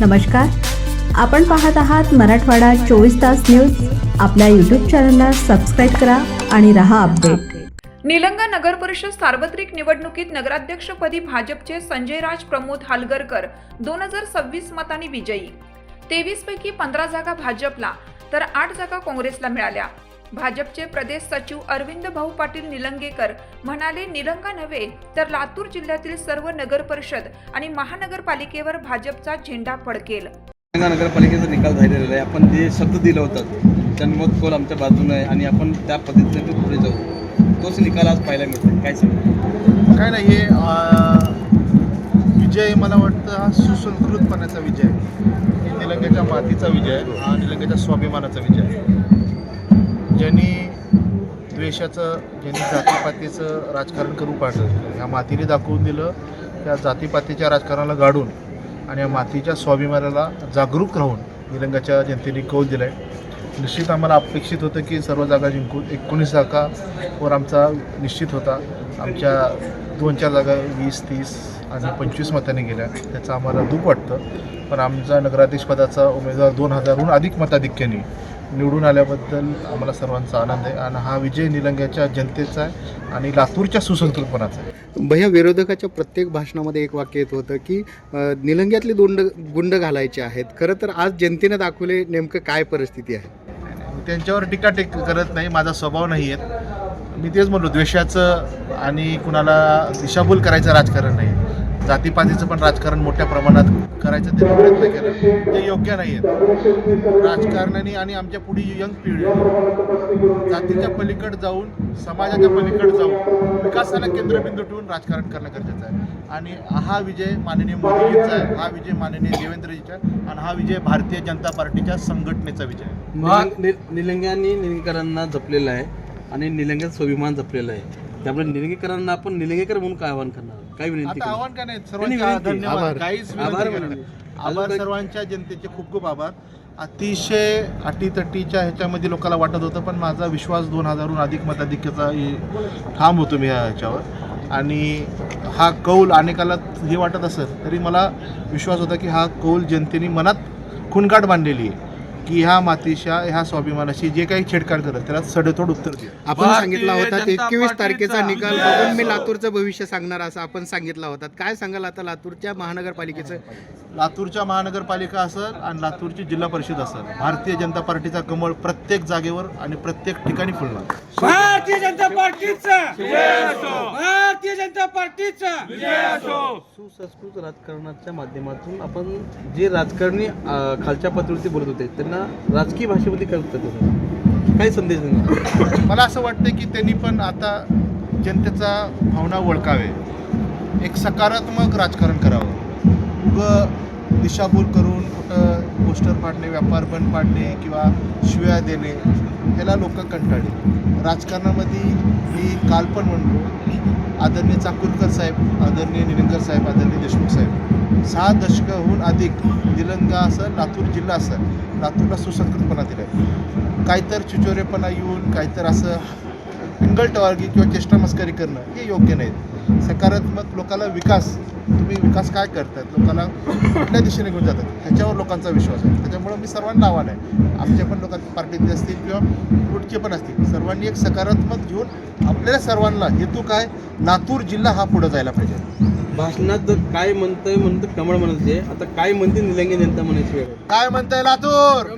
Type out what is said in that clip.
नमस्कार. आपण पाहत आहात मराठवाडा चोवीस तास न्यूज. आपल्या यूट्यूब चॅनलला सबस्क्राईब करा आणि रहा अपडेट निलंगा नगर परिषद सार्वत्रिक निवडणुकीत नगराध्यक्षपदी भाजपचे संजय राज प्रमोद हालगरकर दोन हजार सव्वीस मतांनी विजयी. तेवीस पैकी पंधरा जागा भाजपला तर आठ जागा काँग्रेसला मिळाल्या. भाजपचे प्रदेश सचिव अरविंद भाऊ पाटील निलंगेकर म्हणाले निलंगा नव्हे तर लातूर जिल्ह्यातील सर्व नगर परिषद आणि महानगरपालिकेवर भाजपचा झेंडा फडकेल. नगरपालिकेचा निकाल झालेला आहे. आपण जे शब्द दिलं होतं जनमत कोल आमच्या बाजूने आहे आणि आपण त्या पद्धतीने पुढे जाऊ. तोच निकाल आज पाहायला मिळतो काय सांगू? काय नाही हे विजय मला वाटतं हा सुसंस्कृतपणाचा विजय आहे. निलंग्याच्या मातीचा विजय आहे हा निलंग्याच्या स्वाभिमानाचा विजय आहे. ज्यांनी द्वेषाचं ज्यांनी जातीपातीचं राजकारण करू पाडलं ह्या मातीने दाखवून दिलं त्या जातीपातीच्या राजकारणाला गाडून आणि या मातीच्या स्वाभिमानाला जागरूक राहून निलंगाच्या जनतेने कौल दिला आहे निश्चित आम्हाला अपेक्षित होतं की सर्व जागा जिंकून एकोणीस जागावर आमचा निश्चित होता. आमच्या दोन चार जागा वीस तीस आणि पंचवीस मतांनी गेल्या. त्याचं आम्हाला दुःख वाटतं. पण आमचा नगराध्यक्षपदाचा उमेदवार दोन हजारहून अधिक मताधिक्याने निवडून आल्याबद्दल आम्हाला सर्वांचा आनंद आहे. आणि हा विजय निलंग्याच्या जनतेचा आहे आणि लातूरच्या सुसंस्कृतपणाचा आहे. भैया विरोधकाच्या प्रत्येक भाषणामध्ये एक वाक्य येत होतं की निलंग्यातले दोंड गुंड घालायचे आहेत. खरं तर आज जनतेनं दाखवले नेमकं काय परिस्थिती आहे? मी त्यांच्यावर टीका टिक करत नाही माझा स्वभाव नाही आहे. मी तेच म्हणलो द्वेषाचं आणि कुणाला दिशाभूल करायचं राजकारण नाही. जातीपातीचं पण राजकारण मोठ्या प्रमाणात करायचं ते प्रयत्न केला. ते योग्य नाही आहेत राजकारणाने आणि आमच्या पुढे यंग पिढी जातीच्या पलीकडे जाऊन समाजाच्या पलीकडे जाऊन विकासाला केंद्रबिंदू ठेवून राजकारण करणं गरजेचं आहे. आणि हा विजय माननीय मोदीजीचा आहे. हा विजय माननीय देवेंद्रजीचा आणि हा विजय भारतीय जनता पार्टीच्या संघटनेचा विजय नि- निलंग्यांनी निलंगेकरांना जपलेला आहे आणि निलंग्यात स्वाभिमान जपलेला आहे. त्यामुळे निलंगेकरांना आपण निलंगेकर म्हणून काय आव्हान करणार काय विनंती आता करणार? आव्हान काय नाही नाही, सर्वांचे विनंती. धन्यवाद आभार. काहीच आभार म्हणून. अजून आभार काय- सर्वांच्या जनतेचे खूप खूप आभार अतिशय अटीतटीच्या ह्याच्यामध्ये लोकांना वाटत होतं पण माझा विश्वास दोन हजारहून अधिक मताधिक्याचा हे- ठाम होतो मी ह्याच्यावर आणि हा कौल अनेकाला हे वाटत असेल तरी मला विश्वास होता की हा कौल जनतेने मनात खुणगाठ बांधलेली आहे की ह्या मातीच्या ह्या स्वाभिमानाशी जे काही छेडछाड करत त्याला सडेतोड उत्तर दे आपण सांगितला होता एकवीस तारखेचा निकाल बघून मी लातूरचं भविष्य सांगणार असं आपण सांगितलं होता. काय सांगाल आता लातूरच्या महानगरपालिकेचं? लातूरच्या महानगरपालिका असेल आणि लातूरची जिल्हा परिषद असेल भारतीय जनता पार्टीचा कमळ प्रत्येक जागेवर आणि प्रत्येक ठिकाणी फुलणार. भारतीय जनता पार्टीचा! भारतीय जनता पार्टीचा! सुसंस्कृत राजकारणाच्या माध्यमातून आपण जे राजकारणी खालच्या पातळीवरती बोलत होते त्यांना राजकीय भाषेमध्ये करतात काही काय संदेश देणार? मला असं वाटतं की त्यांनी पण आता जनतेचा भावना ओळखावे एक सकारात्मक राजकारण करावं. उगं दिशाभूल करून कुठं पोस्टर पाडणे व्यापार बंद पाडणे किंवा शिव्या देणे ह्याला लोक कंटाळले. राजकारणामध्ये मी काल पण म्हणलो आदरणीय चाकूरकर साहेब आदरणीय निलंगर साहेब आदरणीय देशमुख साहेब सहा दशकहून अधिक निलंगा असं लातूर जिल्हा असं लातूरला सुसंस्कृतपणा दिला आहे काहीतर चिचोरेपणा येऊन काहीतर असं पिंगलटवार्गी किंवा चेष्टा मस्करी करणं हे योग्य नाही सकारात्मक लोकांना विकास तुम्ही विकास काय करतात लोकांना कुठल्या दिशेने घेऊन जातात? ह्याच्यावर लोकांचा विश्वास आहे. त्याच्यामुळं मी सर्वांना आव्हान आहे. आमच्या पण लोकांच्या पार्टीतले असतील किंवा पुढचे पण असतील. सर्वांनी एक सकारात्मक घेऊन आपल्या सर्वांना हेतू काय? लातूर जिल्हा हा पुढं जायला पाहिजे. भाषणात काय म्हणतंय म्हणतं कमळ म्हणत आता काय म्हणते निलंगे जनता म्हणायची काय म्हणताय लातूर?